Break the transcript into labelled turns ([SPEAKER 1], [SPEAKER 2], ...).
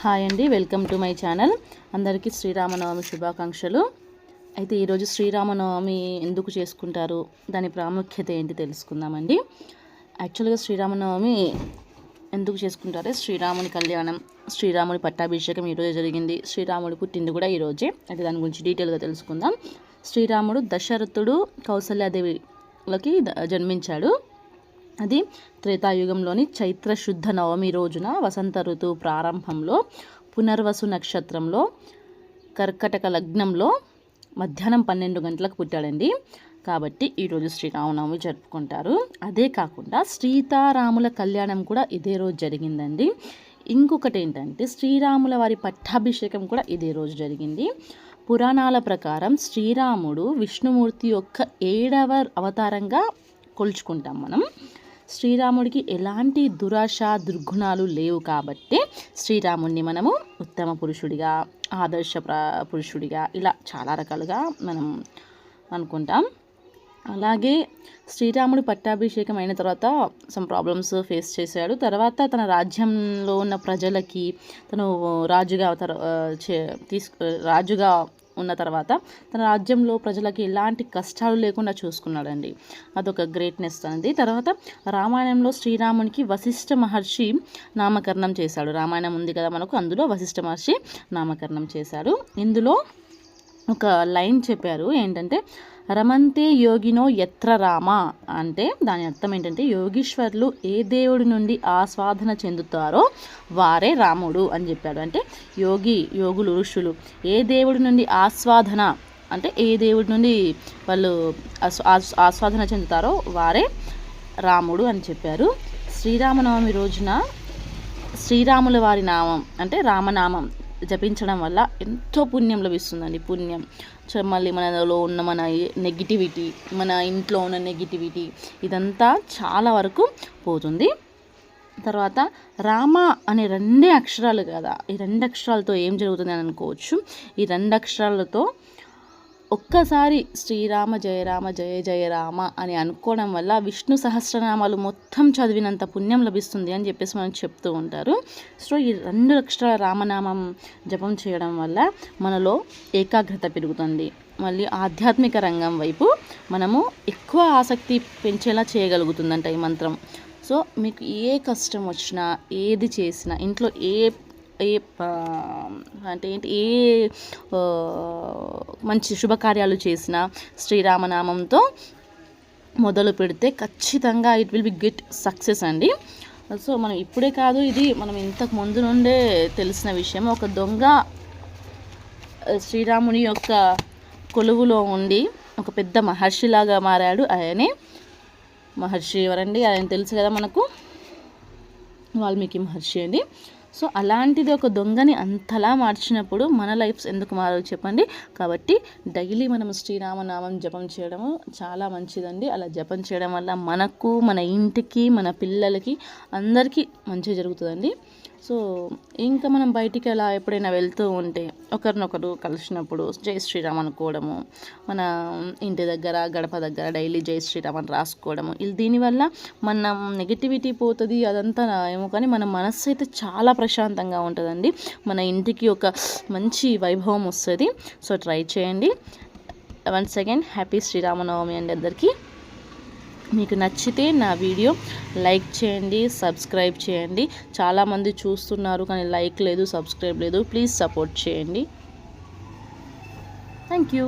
[SPEAKER 1] Hi అండి welcome to my channel. అందరికీ శ్రీరామనవమి శుభాకాంక్షలు. అయితే ఈరోజు శ్రీరామనవమి ఎందుకు చేసుకుంటారు? దాని ప్రాముఖ్యత ఏంటి తెలుసుకుందామండి. యాక్చువల్గా శ్రీరామనవమి ఎందుకు చేసుకుంటారే? శ్రీరాముని కళ్యాణం శ్రీరాముడి పట్టాభిషేకం ఈరోజు జరిగింది. శ్రీరాముడు పుట్టింది కూడా ఈరోజే అయితే దాని గురించి డీటెయిల్గా తెలుసుకుందాం. శ్రీరాముడు దశరథుడు కౌసల్యాదేవిలకి జన్మించాడు. అది త్రేతాయుగంలోని చైత్ర శుద్ధ నవమి రోజున వసంత ఋతువు ప్రారంభంలో పునర్వసు నక్షత్రంలో కర్కటక లగ్నంలో మధ్యాహ్నం పన్నెండు గంటలకు పుట్టాడండి. కాబట్టి ఈరోజు శ్రీరామనవమి జరుపుకుంటారు. అదే కాకుండా సీతారాముల కళ్యాణం కూడా ఇదే రోజు జరిగిందండి. ఇంకొకటి ఏంటంటే శ్రీరాముల వారి పట్టాభిషేకం కూడా ఇదే రోజు జరిగింది. పురాణాల ప్రకారం శ్రీరాముడు విష్ణుమూర్తి యొక్క ఏడవ అవతారంగా కొలుచుకుంటాం మనం. శ్రీరాముడికి ఎలాంటి దురాశ దుర్గుణాలు లేవు కాబట్టి శ్రీరాముడిని మనము ఉత్తమ పురుషుడిగా ఆదర్శ పురుషుడిగా ఇలా చాలా రకాలుగా మనం అనుకుంటాం. అలాగే శ్రీరాముడు పట్టాభిషేకం అయిన తర్వాత సమ్ ప్రాబ్లమ్స్ ఫేస్ చేశాడు. తర్వాత తన రాజ్యంలో ఉన్న ప్రజలకి తను రాజుగా అవతర- చే- తీసుకు రాజుగా ఉన్న తర్వాత తన రాజ్యంలో ప్రజలకి ఎలాంటి కష్టాలు లేకుండా చూసుకున్నాడండి. అదొక గ్రేట్నెస్ అనేది. తర్వాత రామాయణంలో శ్రీరామునికి వశిష్ఠ మహర్షి నామకరణం చేశాడు. రామాయణం ఉంది కదా మనకు అందులో వశిష్ఠ మహర్షి నామకరణం చేశాడు. ఇందులో ఒక లైన్ చెప్పారు ఏంటంటే రమంతే యోగినో ఎత్ర రామ అంటే దాని అర్థం ఏంటంటే యోగీశ్వర్లు ఏ దేవుడి నుండి ఆస్వాదన చెందుతారో వారే రాముడు అని చెప్పాడు అంటే యోగి యోగులు ఋషులు ఏ దేవుడి నుండి ఆస్వాదన అంటే ఏ దేవుడి నుండి వాళ్ళు ఆస్- ఆస్వాదన చెందుతారో వారే రాముడు అని చెప్పారు. శ్రీరామనవమి రోజున శ్రీరాముల వారి నామం అంటే రామనామం జపించడం వల్ల ఎంతో పుణ్యం లభిస్తుందండి పుణ్యం. సో మళ్ళీ మనలో ఉన్న మన నెగిటివిటీ మన ఇంట్లో ఉన్న నెగిటివిటీ ఇదంతా చాలా వరకు పోతుంది. తర్వాత రామ అనే రెండే అక్షరాలు కదా ఈ రెండు అక్షరాలతో ఏం జరుగుతుంది అని అనుకోవచ్చు. ఈ రెండు అక్షరాలతో ఒక్కసారి శ్రీరామ జయ రామ జయ జయ రామ అని అనుకోవడం వల్ల విష్ణు సహస్రనామాలు మొత్తం చదివినంత పుణ్యం లభిస్తుంది అని చెప్పేసి మనం చెప్తూ ఉంటారు. సో ఈ రెండు అక్షరాల రామనామం జపం చేయడం వల్ల మనలో ఏకాగ్రత పెరుగుతుంది. మళ్ళీ ఆధ్యాత్మిక రంగం వైపు మనము ఎక్కువ ఆసక్తి పెంచేలా చేయగలుగుతుందంట ఈ మంత్రం. సో మీకు ఏ కష్టం వచ్చినా ఏది చేసినా ఇంట్లో ఏ ఏ అంటే ఏంటి ఏ మంచి శుభకార్యాలు చేసినా శ్రీరామనామంతో మొదలు పెడితే ఖచ్చితంగా it will be get success అండి. సో మనం ఇప్పుడే కాదు ఇది మనం ఇంతకు ముందు నుండే తెలిసిన విషయం. ఒక దొంగ శ్రీరాముని యొక్క కొలువులో ఉండి ఒక పెద్ద మహర్షిలాగా మారాడు ఆయనే. మహర్షి ఎవరండి? ఆయన తెలుసు కదా మనకు? వాల్మీకి మహర్షి అండి. సో అలాంటిది ఒక దొంగని అంతలా మార్చినప్పుడు మన లైఫ్స్ ఎందుకు మారవు చెప్పండి. కాబట్టి డైలీ మనం శ్రీరామనామం జపం చేయడము చాలా మంచిదండి. అలా జపం చేయడం వల్ల మనకు మన ఇంటికి మన పిల్లలకి అందరికీ మంచి జరుగుతుందండి. సో ఇంకా మనం బయటికి అలా ఎప్పుడైనా వెళ్తూ ఉంటే ఒకరినొకరు కలిసినప్పుడు జై శ్రీరామ్ అనుకోవడము మన ఇంటి దగ్గర గడప దగ్గర డైలీ జై శ్రీరామ్ అని రాసుకోవడము ఇది దీనివల్ల మన నెగిటివిటీ పోతుంది అదంతా ఏమో కానీ మన మనస్సు అయితే చాలా ప్రశాంతంగా ఉంటుందండి. మన ఇంటికి ఒక మంచి వైభవం వస్తుంది. సో ట్రై చేయండి. వన్ సెకండ్ హ్యాపీ శ్రీరామనవమి అండి అందరికీ. మీకు నచ్చితే నా వీడియో లైక్ చేయండి సబ్స్క్రైబ్ చేయండి. చాలామంది చూస్తున్నారు కానీ లైక్ లేదు సబ్స్క్రైబ్ లేదు. ప్లీజ్ సపోర్ట్ చేయండి. Thank you.